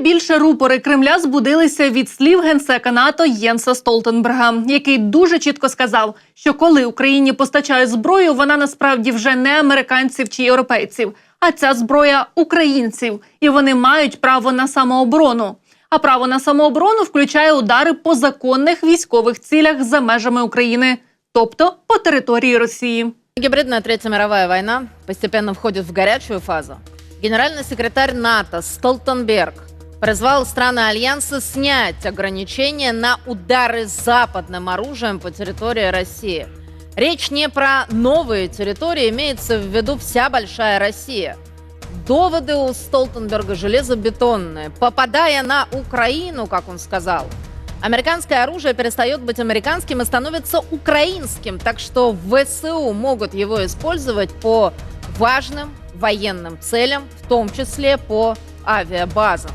Найбільше рупори Кремля збудилися від слів генсека НАТО Єнса Столтенберга, який дуже чітко сказав, що коли Україні постачають зброю, вона насправді вже не американців чи європейців, а ця зброя українців, і вони мають право на самооборону. А право на самооборону включає удари по законних військових цілях за межами України, тобто по території Росії. Гибридная Третья мировая война постепенно входит в горячую фазу. Генеральный секретарь НАТО Столтенберг призвал страны Альянса снять ограничения на удары западным оружием по территории России. Речь не про новые территории, имеется в виду вся большая Россия. Доводы у Столтенберга железобетонные. Попадая на Украину, как он сказал, Американское оружие перестает быть американским и становится украинским, так что ВСУ могут его использовать по важным военным целям, в том числе по авиабазам.